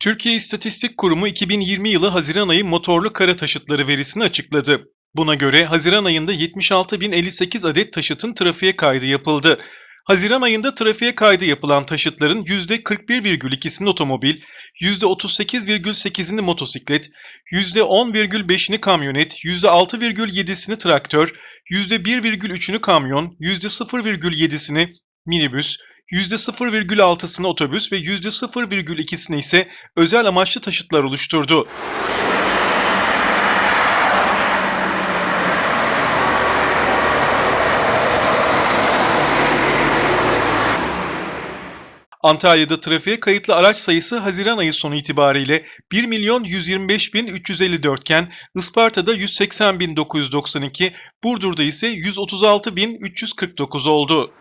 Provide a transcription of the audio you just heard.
Türkiye İstatistik Kurumu 2020 yılı Haziran ayı motorlu kara taşıtları verisini açıkladı. Buna göre Haziran ayında 76.058 adet taşıtın trafiğe kaydı yapıldı. Haziran ayında trafiğe kaydı yapılan taşıtların %41,2'sini otomobil, %38,8'ini motosiklet, %10,5'ini kamyonet, %6,7'sini traktör, %1,3'ünü kamyon, %0,7'sini minibüs, %0,6'sını otobüs ve %0,2'sini ise özel amaçlı taşıtlar oluşturdu. Antalya'da trafiğe kayıtlı araç sayısı Haziran ayı sonu itibariyle 1 milyon 125 bin 354 iken Isparta'da 180 bin 992, Burdur'da ise 136 bin 349 oldu.